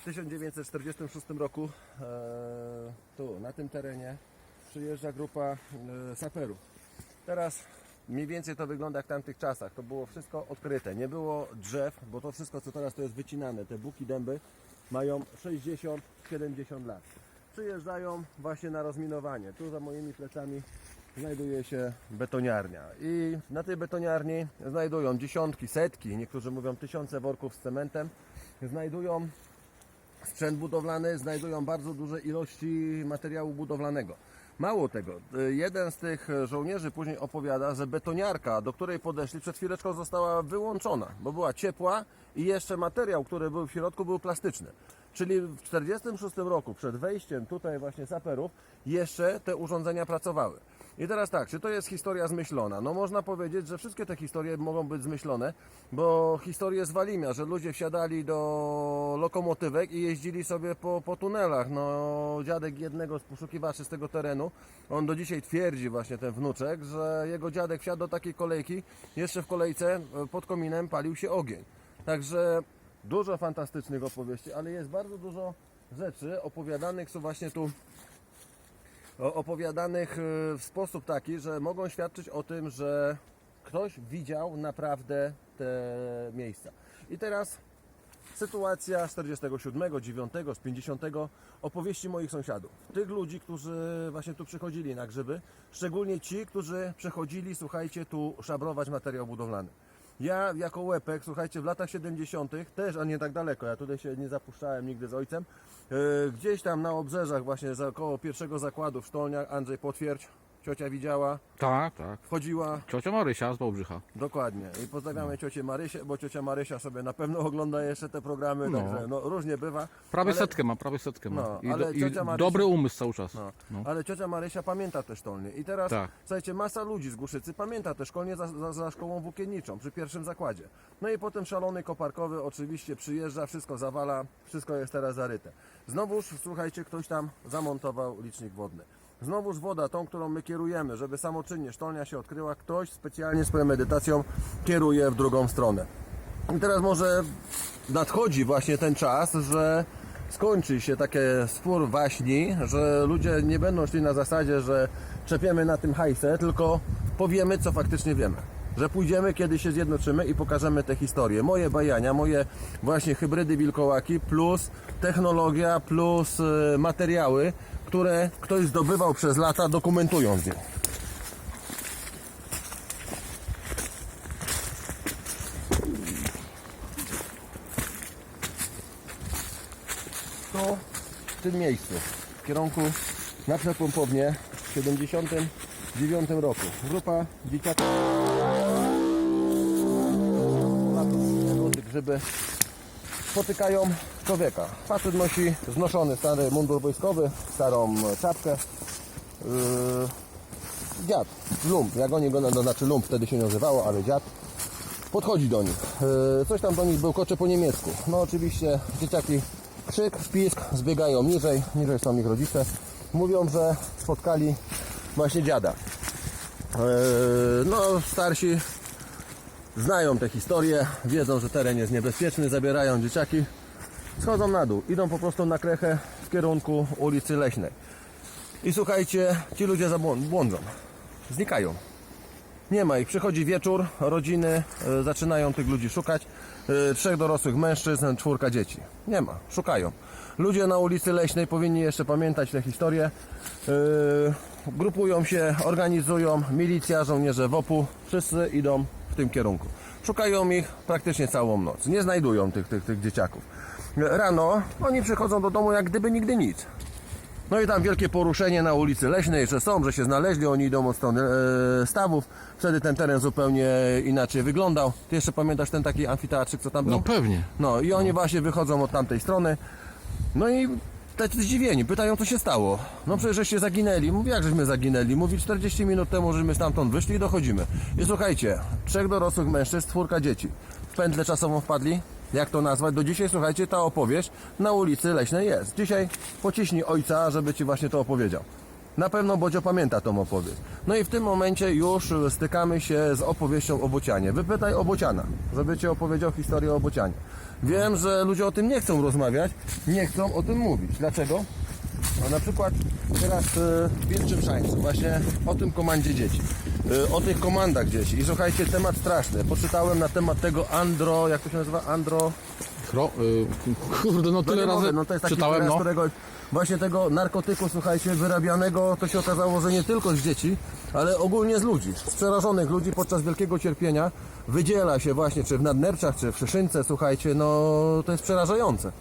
W 1946 roku e, tu, na tym terenie przyjeżdża grupa e, saperów. Teraz mniej więcej to wygląda jak w tamtych czasach. To było wszystko odkryte. Nie było drzew, bo to wszystko co teraz to jest wycinane. Te buki dęby mają 60-70 lat. Przyjeżdżają właśnie na rozminowanie. Tu za moimi plecami znajduje się betoniarnia. I na tej betoniarni znajdują dziesiątki, setki, niektórzy mówią tysiące worków z cementem. Znajdują sprzęt budowlany, znajdują bardzo duże ilości materiału budowlanego. Mało tego, y, jeden z tych żołnierzy później opowiada, że betoniarka, do której podeszli, przed chwileczką została wyłączona, bo była ciepła i jeszcze materiał, który był w środku, był plastyczny. Czyli w 1946 roku, przed wejściem tutaj właśnie saperów, jeszcze te urządzenia pracowały. I teraz tak, czy to jest historia zmyślona? No można powiedzieć, że wszystkie te historie mogą być zmyślone, bo historie z Walimia, że ludzie wsiadali do lokomotywek i jeździli sobie po, po tunelach. No dziadek jednego z poszukiwaczy z tego terenu, on do dzisiaj twierdzi właśnie ten wnuczek, że jego dziadek wsiadł do takiej kolejki, jeszcze w kolejce e, pod kominem palił się ogień. Także dużo fantastycznych opowieści, ale jest bardzo dużo rzeczy opowiadanych są właśnie tu opowiadanych e, w sposób taki, że mogą świadczyć o tym, że ktoś widział naprawdę te miejsca. I teraz sytuacja z 47, 9, z 50 opowieści moich sąsiadów. Tych ludzi, którzy właśnie tu przychodzili na grzyby, szczególnie ci, którzy przychodzili, słuchajcie, tu szabrować materiał budowlany. Ja jako łepek, słuchajcie, w latach 70. też, a nie tak daleko, ja tutaj się nie zapuszczałem nigdy z ojcem, e, gdzieś tam na obrzeżach właśnie za koło pierwszego zakładu w Sztolniach, Andrzej potwierdź, ciocia widziała, Tak, tak. wchodziła, Ciocia Marysia z Wałbrzycha. Dokładnie. I pozdrawiamy ciocię Marysię, bo ciocia Marysia sobie na pewno ogląda jeszcze te programy, No. także no, różnie bywa. Prawie Ale- setkę ma, prawie setkę ma. No, I, ale do, i ciocia Marysia- dobry umysł cały czas. No. No. Ale ciocia Marysia pamięta te sztolnie. I teraz, Tak. słuchajcie, masa ludzi z Głuszycy pamięta te szkolnie za, za, za szkołą włókienniczą, przy pierwszym zakładzie. No i potem szalony koparkowy oczywiście przyjeżdża, wszystko zawala, wszystko jest teraz zaryte. Znowuż, słuchajcie, ktoś tam zamontował licznik wodny. Znowuż woda, tą, którą my kierujemy, żeby samoczynnie sztolnia się odkryła, ktoś specjalnie z premedytacją kieruje w drugą stronę. I teraz może nadchodzi właśnie ten czas, że skończy się takie spór waśni, że ludzie nie będą szli na zasadzie, że czepiemy na tym hajsę, tylko powiemy, co faktycznie wiemy. Że pójdziemy, kiedy się zjednoczymy i pokażemy te historie. Moje bajania, moje właśnie hybrydy wilkołaki, plus technologia, plus y, materiały, które ktoś zdobywał przez lata, dokumentując je. to w tym miejscu, w kierunku na Przepompownię w 79 roku. Grupa dzieciaków grzyby spotykają człowieka. Facet nosi znoszony stary mundur wojskowy, starą czapkę. Yy, dziad, lump, jak oni go, no, znaczy lump wtedy się nie nazywało, ale dziad podchodzi do nich. Yy, Coś tam do nich bełkocze po niemiecku. No oczywiście dzieciaki krzyk, pisk, zbiegają niżej, niżej są ich rodzice. Mówią, że spotkali właśnie dziada. Yy, No starsi znają te historie, wiedzą, że teren jest niebezpieczny, zabierają dzieciaki, schodzą na dół, idą po prostu na krechę w kierunku ulicy Leśnej. I słuchajcie, ci ludzie zabłądzą, znikają. Nie ma ich. Przychodzi wieczór, rodziny e, zaczynają tych ludzi szukać. E, trzech dorosłych mężczyzn, czwórka dzieci. Nie ma. Szukają. Ludzie na ulicy Leśnej powinni jeszcze pamiętać tę historię. E, grupują się, organizują. Milicja, żołnierze WOP-u. Wszyscy idą w tym kierunku. Szukają ich praktycznie całą noc. Nie znajdują tych, tych, tych dzieciaków. Rano oni przychodzą do domu jak gdyby nigdy nic. No i tam wielkie poruszenie na ulicy Leśnej, że są, że się znaleźli, oni idą od strony e, stawów. Wtedy ten teren zupełnie inaczej wyglądał. Ty jeszcze pamiętasz ten taki amfiteatrzyk, co tam był? no pewnie. No i oni właśnie wychodzą od tamtej strony. No i tacy zdziwieni, pytają co się stało. No przecież żeście zaginęli. Mówi jak żeśmy zaginęli? Mówi 40 minut temu, żeśmy stamtąd wyszli i dochodzimy. I słuchajcie, trzech dorosłych mężczyzn, czwórka dzieci. W pętlę czasową wpadli. Jak to nazwać? Do dzisiaj, słuchajcie, ta opowieść na ulicy Leśnej jest. Dzisiaj pociśnij ojca, żeby ci właśnie to opowiedział. Na pewno Bodzio pamięta tą opowieść. No i w tym momencie już stykamy się z opowieścią o Bocianie. Wypytaj o Bociana, żeby Ci opowiedział historię o Bocianie. Wiem, że ludzie o tym nie chcą rozmawiać, nie chcą o tym mówić. Dlaczego? No na przykład teraz e, w Wilczym Szańcu, właśnie o tym komandzie dzieci, e, o tych komandach dzieci. I słuchajcie, temat straszny. Poczytałem na temat tego Andro, jak to się nazywa? Andro... Chro, y, kurde, no No tyle razy no to jest taki czytałem, wyraz, no. którego właśnie tego narkotyku, słuchajcie, wyrabianego, to się okazało, że nie tylko z dzieci, ale ogólnie z ludzi, z przerażonych ludzi podczas wielkiego cierpienia wydziela się właśnie, czy w nadnerczach, czy w szyszynce, słuchajcie, no to jest przerażające.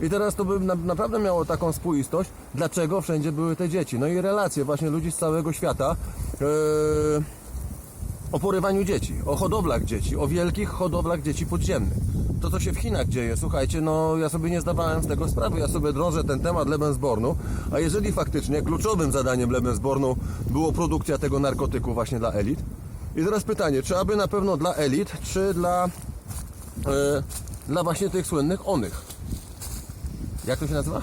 I teraz to by na, naprawdę miało taką spójstość, dlaczego wszędzie były te dzieci. No i relacje właśnie ludzi z całego świata. Yy, o porywaniu dzieci, o hodowlach dzieci, o wielkich hodowlach dzieci podziemnych. To, co się w Chinach dzieje, słuchajcie, no ja sobie nie zdawałem z tego sprawy, ja sobie drążę ten temat Lebensbornu, a jeżeli faktycznie kluczowym zadaniem Lebensbornu było produkcja tego narkotyku właśnie dla elit, i teraz pytanie, czy aby na pewno dla elit, czy dla, e, dla właśnie tych słynnych onych? Jak to się nazywa?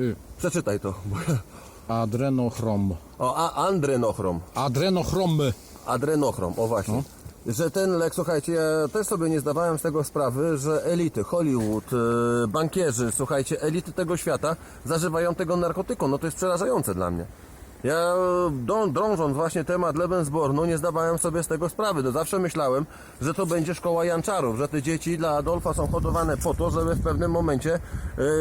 Y, Przeczytaj to. bo ja- Adrenochrom. O, a Andrenochrom. Adrenochromy. Adrenochrom, o właśnie. Że ten lek, słuchajcie, ja też sobie nie zdawałem z tego sprawy, że elity, Hollywood, e, bankierzy, słuchajcie, elity tego świata zażywają tego narkotyku. No to jest przerażające dla mnie. Ja dą- drążąc właśnie temat Lebensbornu nie zdawałem sobie z tego sprawy. No zawsze myślałem, że to będzie szkoła janczarów, że te dzieci dla Adolfa są hodowane po to, żeby w pewnym momencie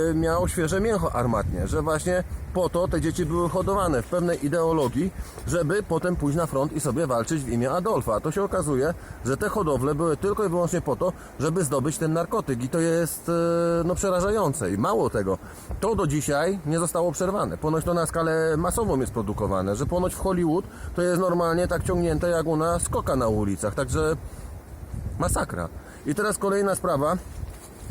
e, miał świeże mięcho armatnie, że właśnie po to te dzieci były hodowane w pewnej ideologii, żeby potem pójść na front i sobie walczyć w imię Adolfa. A to się okazuje, że te hodowle były tylko i wyłącznie po to, żeby zdobyć ten narkotyk i to jest e, no przerażające. I mało tego, to do dzisiaj nie zostało przerwane. Ponoć to na skalę masową jest produkowane, że ponoć w Hollywood to jest normalnie tak ciągnięte jak u nas koka na ulicach, także masakra. I teraz kolejna sprawa.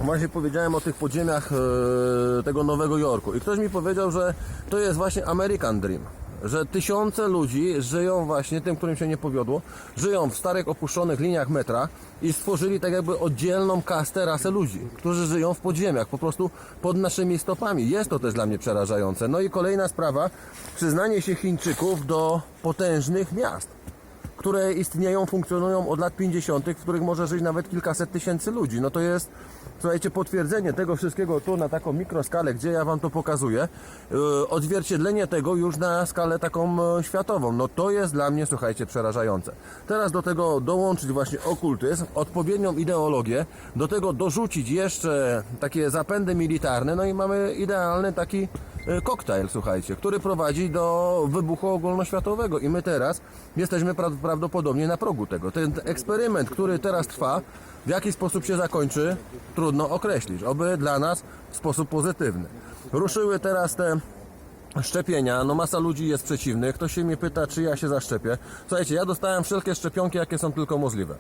Właśnie powiedziałem o tych podziemiach e, tego Nowego Jorku i ktoś mi powiedział, że to jest właśnie American Dream. Że tysiące ludzi żyją właśnie, tym, którym się nie powiodło, żyją w starych opuszczonych liniach metra i stworzyli tak jakby oddzielną kastę, rasę ludzi, którzy żyją w podziemiach, po prostu pod naszymi stopami. Jest to też dla mnie przerażające. No i kolejna sprawa, przyznanie się Chińczyków do potężnych miast które istnieją, funkcjonują od lat 50., w których może żyć nawet kilkaset tysięcy ludzi. No to jest, słuchajcie, potwierdzenie tego wszystkiego tu na taką mikroskalę, gdzie ja Wam to pokazuję, yy, odzwierciedlenie tego już na skalę taką e, światową. No to jest dla mnie, słuchajcie, przerażające. Teraz do tego dołączyć właśnie okultyzm, odpowiednią ideologię, do tego dorzucić jeszcze takie zapędy militarne, no i mamy idealny taki e, koktajl, słuchajcie, który prowadzi do wybuchu ogólnoświatowego i my teraz jesteśmy pra- prawdopodobnie na progu tego. Ten eksperyment, który teraz trwa, w jaki sposób się zakończy, trudno określić. Oby dla nas w sposób pozytywny. Ruszyły teraz te szczepienia, no masa ludzi jest przeciwnych. Ktoś się mnie pyta, czy ja się zaszczepię. Słuchajcie, ja dostałem wszelkie szczepionki, jakie są tylko możliwe.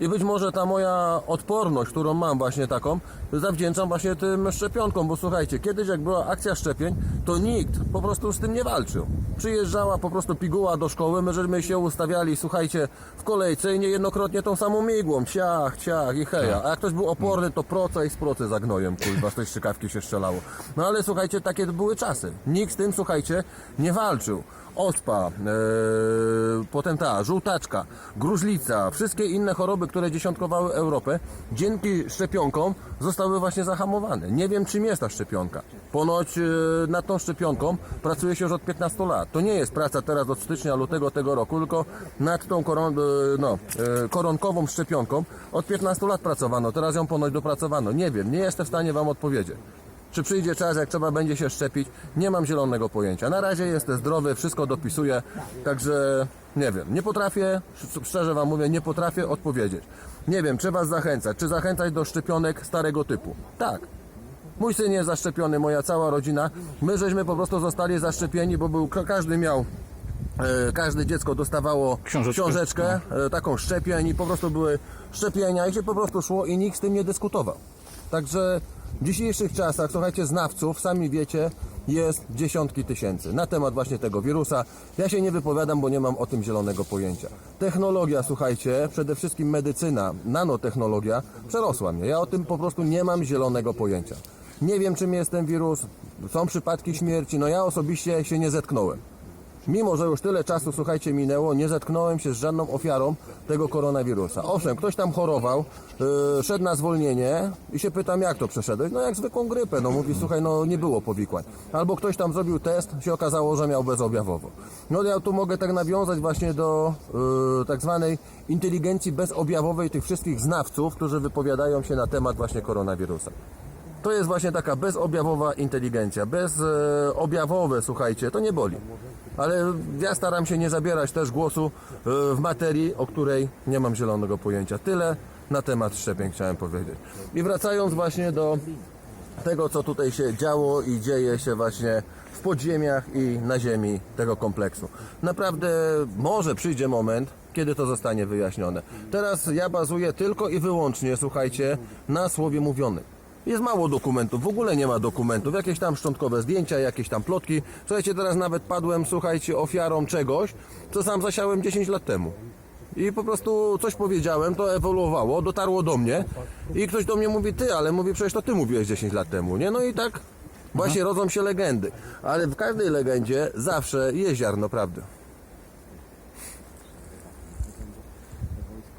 I być może ta moja odporność, którą mam właśnie taką, zawdzięczam właśnie tym szczepionkom, bo słuchajcie, kiedyś jak była akcja szczepień, to nikt po prostu z tym nie walczył. Przyjeżdżała po prostu piguła do szkoły, my żeśmy się ustawiali, słuchajcie, w kolejce i niejednokrotnie tą samą migłą, ciach, ciach i heja. A jak ktoś był oporny, to proce i z procy za gnojem, kurwa, z tej strzykawki się strzelało. No ale słuchajcie, takie były czasy. Nikt z tym, słuchajcie, nie walczył ospa, e, potem ta żółtaczka, gruźlica, wszystkie inne choroby, które dziesiątkowały Europę, dzięki szczepionkom zostały właśnie zahamowane. Nie wiem, czym jest ta szczepionka. Ponoć e, nad tą szczepionką pracuje się już od 15 lat. To nie jest praca teraz od stycznia, lutego tego roku, tylko nad tą koron, e, no, koronkową szczepionką od 15 lat pracowano. Teraz ją ponoć dopracowano. Nie wiem, nie jestem w stanie Wam odpowiedzieć. Czy przyjdzie czas, jak trzeba będzie się szczepić? Nie mam zielonego pojęcia. Na razie jestem zdrowy, wszystko dopisuję, także nie wiem. Nie potrafię, sz- szczerze Wam mówię, nie potrafię odpowiedzieć. Nie wiem, czy Was zachęcać. Czy zachęcać do szczepionek starego typu? Tak. Mój syn jest zaszczepiony, moja cała rodzina. My żeśmy po prostu zostali zaszczepieni, bo był, ka- każdy miał E, każde dziecko dostawało Książeczkę. książeczkę e, taką szczepień i po prostu były szczepienia i się po prostu szło i nikt z tym nie dyskutował. Także w dzisiejszych czasach, słuchajcie, znawców, sami wiecie, jest dziesiątki tysięcy na temat właśnie tego wirusa. Ja się nie wypowiadam, bo nie mam o tym zielonego pojęcia. Technologia, słuchajcie, przede wszystkim medycyna, nanotechnologia przerosła mnie. Ja o tym po prostu nie mam zielonego pojęcia. Nie wiem czym jest ten wirus, są przypadki śmierci, no ja osobiście się nie zetknąłem. Mimo, że już tyle czasu, słuchajcie, minęło, nie zetknąłem się z żadną ofiarą tego koronawirusa. Owszem, ktoś tam chorował, yy, szedł na zwolnienie i się pytam, jak to przeszedłeś? No jak zwykłą grypę, no mówi, słuchaj, no nie było powikłań. Albo ktoś tam zrobił test, się okazało, że miał bezobjawowo. No ja tu mogę tak nawiązać właśnie do yy, tak zwanej inteligencji bezobjawowej tych wszystkich znawców, którzy wypowiadają się na temat właśnie koronawirusa. To jest właśnie taka bezobjawowa inteligencja. Bezobjawowe, słuchajcie, to nie boli. Ale ja staram się nie zabierać też głosu e, w materii, o której nie mam zielonego pojęcia. Tyle na temat szczepień chciałem powiedzieć. I wracając właśnie do tego, co tutaj się działo i dzieje się właśnie w podziemiach i na ziemi tego kompleksu. Naprawdę może przyjdzie moment, kiedy to zostanie wyjaśnione. Teraz ja bazuję tylko i wyłącznie, słuchajcie, na słowie mówionym. Jest mało dokumentów, w ogóle nie ma dokumentów, jakieś tam szczątkowe zdjęcia, jakieś tam plotki. Słuchajcie, teraz nawet padłem, słuchajcie, ofiarą czegoś, co sam zasiałem 10 lat temu. I po prostu coś powiedziałem, to ewoluowało, dotarło do mnie i ktoś do mnie mówi, ty, ale mówi, przecież to ty mówiłeś 10 lat temu, nie? No i tak właśnie rodzą się legendy. Ale w każdej legendzie zawsze jest ziarno prawdy.